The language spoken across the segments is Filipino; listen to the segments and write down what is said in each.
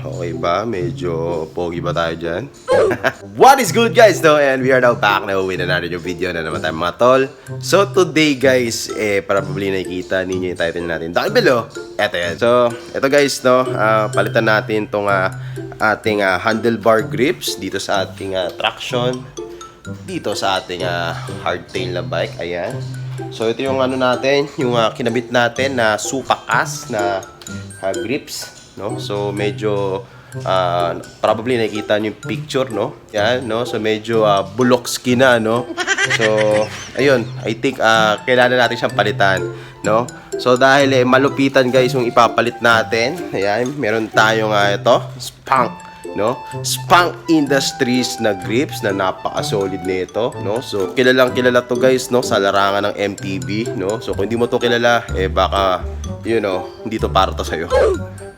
Okay ba? Medyo pogi ba tayo dyan? What is good guys no? And we are now back na with another new video na naman tayo mga tol. So today guys, eh, probably nakikita ninyo yung title natin. Down below, eto yan. So, eto guys, no? ah, palitan natin tong ah, ating ah, handlebar grips dito sa ating ah, traction. Dito sa ating ah, hardtail na bike. Ayan. So ito yung ano natin, yung ah, kinabit natin na supakas na ah, grips no? So medyo ah, probably nakikita niyo yung picture, no? Yan, no? So medyo uh, bulokski na, no? So ayun, I think ah, kailangan natin siyang palitan, no? So dahil eh, malupitan guys yung ipapalit natin. Ayan, meron tayong uh, ito, Spank no? Spank Industries na grips na napaka-solid nito, no? So, kilalang kilala to guys, no? Sa larangan ng MTB, no? So, kung hindi mo to kilala, eh baka, you know, hindi to para to sa'yo.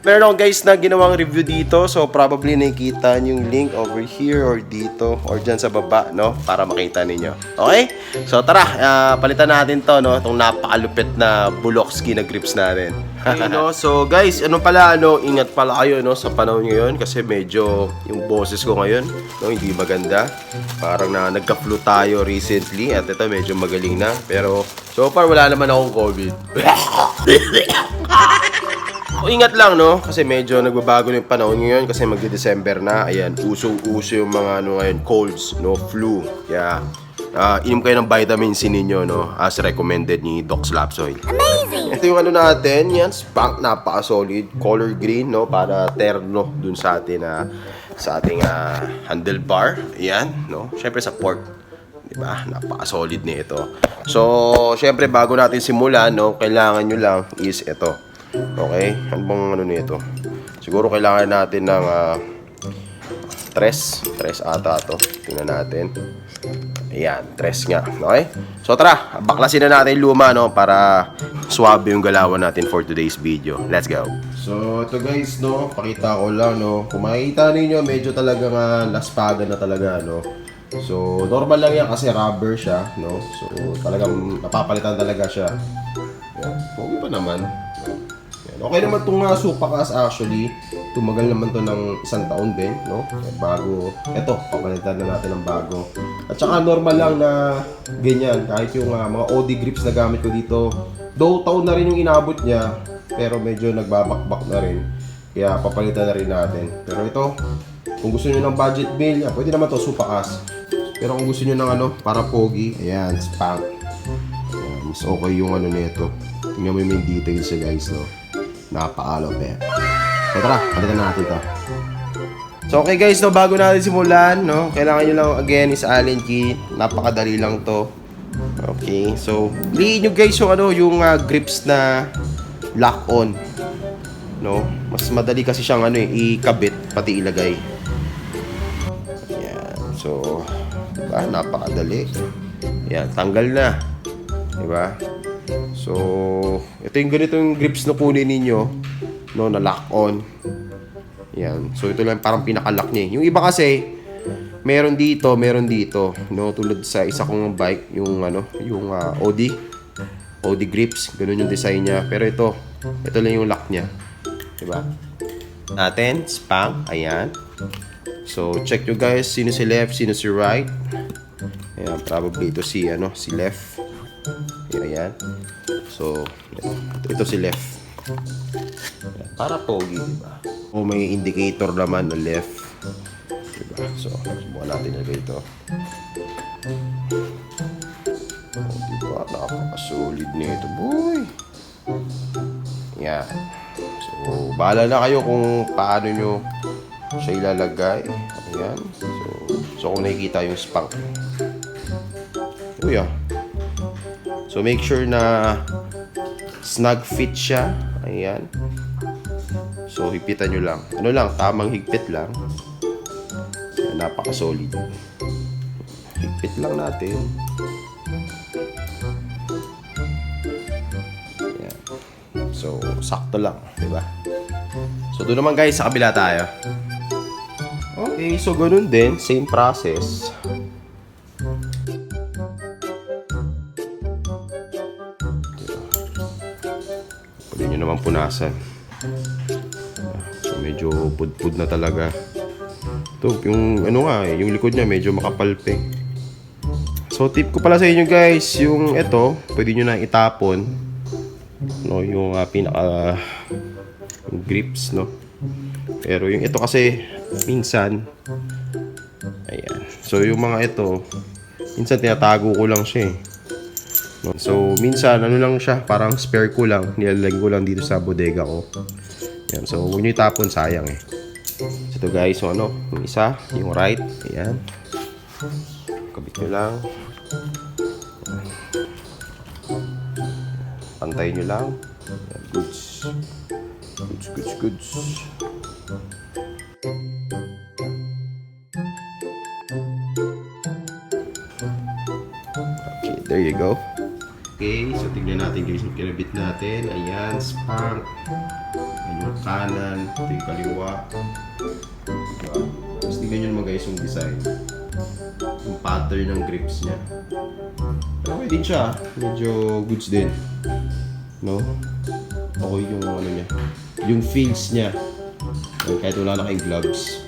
Meron guys na ginawang review dito, so probably nakikita niyo yung link over here or dito or dyan sa baba, no? Para makita ninyo. Okay? So, tara, ah, palitan natin to, no? Itong napakalupit na Bulokski na grips natin. okay, no? So, guys, ano pala, ano, ingat pala kayo, no? Sa panahon ngayon kasi medyo yung boses ko ngayon, no? Hindi maganda. Parang na nagka-flu tayo recently at ito medyo magaling na. Pero, so far, wala naman akong COVID. Ingat lang, no? Kasi medyo nagbabago na yung panahon ngayon kasi magde-December na. Ayan, usong-uso yung mga ano ngayon, colds, no? Flu. Kaya, ah, inom kayo ng vitamin C ninyo, no? As recommended ni Doc Slapsoy. Amazing! Ito yung ano natin, yan, spank, napaka-solid. Color green, no? Para terno dun sa atin, na sa ating ah, handlebar. Ayan, no? Siyempre sa pork. Diba? Napaka-solid na ito. So, syempre, bago natin simulan, no? Kailangan nyo lang is ito. Okay? Ano bang ano nito? Siguro kailangan natin ng ah, tres. Tres ata to. Tingnan natin. Ayan, tres nga. Okay? So tara, baklasin na natin luma no para swabe yung galawan natin for today's video. Let's go. So ito guys no, pakita ko lang no. Kung makikita ninyo, medyo talaga nga laspagan na talaga no. So normal lang yan kasi rubber siya no. So talagang napapalitan talaga siya. Yan. Pogi pa naman. Okay naman itong uh, supakas actually. Tumagal naman to ng isang taon din, no? Bago, eto, papalitan na natin ng bago. At saka normal lang na ganyan, kahit yung ah, mga OD grips na gamit ko dito. Though taon na rin yung inabot niya, pero medyo nagbabakbak na rin. Kaya papalitan na rin natin. Pero ito, kung gusto niyo ng budget meal, yan, pwede naman to supakas. Pero kung gusto niyo ng ano, para pogi, ayan, spank. Ayan, mas okay yung ano nito. Tingnan mo yung details siya guys, no? Napaka-lopet. So tara, palitan natin to. So okay guys, no, bago natin simulan, no, kailangan nyo lang again is Allen key. Napakadali lang to. Okay, so liin nyo guys yung ano, yung ah, grips na lock on. No, mas madali kasi siyang ano eh, ikabit pati ilagay. Yan. So, diba? Napakadali. Yan, tanggal na. Diba? So, ito yung ganito yung grips na kunin ninyo. No, na lock on. Yan. So, ito lang parang pinaka-lock niya. eh. Yung iba kasi, meron dito, meron dito. No, tulad sa isa kong bike, yung ano, yung ah, OD. OD grips. Ganun yung design niya. Pero ito, ito lang yung lock niya. Diba? Natin, spank. Ayan. So, check nyo guys, sino si left, sino si right. Ayan, probably ito si, ano, si left. Ayan. So, ito si left. Para pogi, di ba? O may indicator naman na left. Diba? So, subukan natin ilagay ito. O, diba? Napaka-solid nito, boy. Yan. So, bahala na kayo kung paano nyo siya ilalagay. Ayan. So, so kung nakikita yung spank. Uy ah. So, make sure na snug fit siya. Ayan. So, higpitan nyo lang. Ano lang, tamang higpit lang. Napaka-solid. Higpit lang natin. Ayan. So, sakto lang, di ba? So, doon naman guys, sa kabila tayo. Okay, so ganun din, same process. Pwede nyo naman punasan. So, medyo pudpud na talaga. Ito, yung ano nga eh, yung likod niya medyo makapalpe. So tip ko pala sa inyo guys, yung ito, pwede nyo na itapon. No, yung uh, pinaka yung grips, no. Pero yung ito kasi minsan ayan. So yung mga ito, minsan tinatago ko lang siya eh. So minsan ano lang siya, parang spare ko lang, nilalagay ko lang dito sa bodega ko. Yan, so huwag nyo itapon, sayang eh. So ito guys, so ano, yung isa, yung right, ayan. Kabit nyo lang. Pantay nyo lang. Ayan, goods. Goods, goods, goods. Okay, there you go. Okay, so tignan natin guys yung kinabit natin. Ayan, spank. Ayan yung kanan. Ito yung kaliwa. Diba? Tapos tignan nyo naman guys yung design. Yung pattern ng grips niya. Okay din siya. Medyo goods din. No? Okay yung ano niya. Yung feels niya. Ayan, Kahit wala na kayong gloves.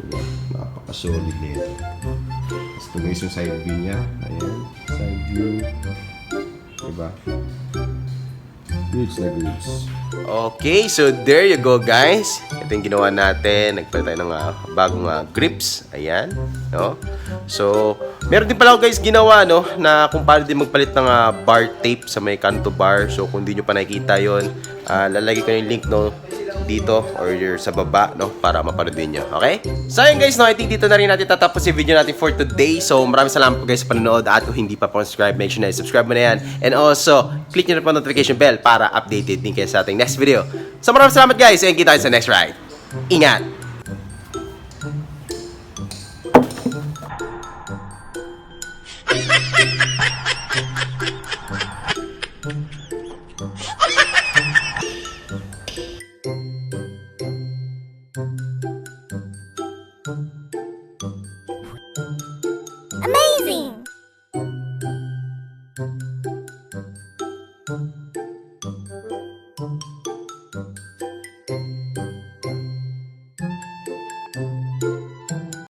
Diba? Napaka-solid nito. Tapos ito guys yung side view niya. Ayan. Side view. Diba? Goods na goods. Okay, so there you go guys. Ito yung ginawa natin. Nagpalit tayo ng ah, bagong ah, grips. Ayan. No? So, meron din pala ako guys ginawa no, na kung paano din magpalit ng ah, bar tape sa may kanto bar. So, kung di nyo pa nakikita yon ah, lalagay ko yung link no, dito or sa baba no para mapanood din nyo. Okay? So yun guys, no, I think dito na rin natin tatapos yung video natin for today. So maraming salamat po guys sa panonood at kung hindi pa po subscribe, make sure na subscribe mo na yan. And also, click nyo na po notification bell para updated din kayo sa ating next video. So maraming salamat guys and kita tayo sa next ride. Ingat! Amazing!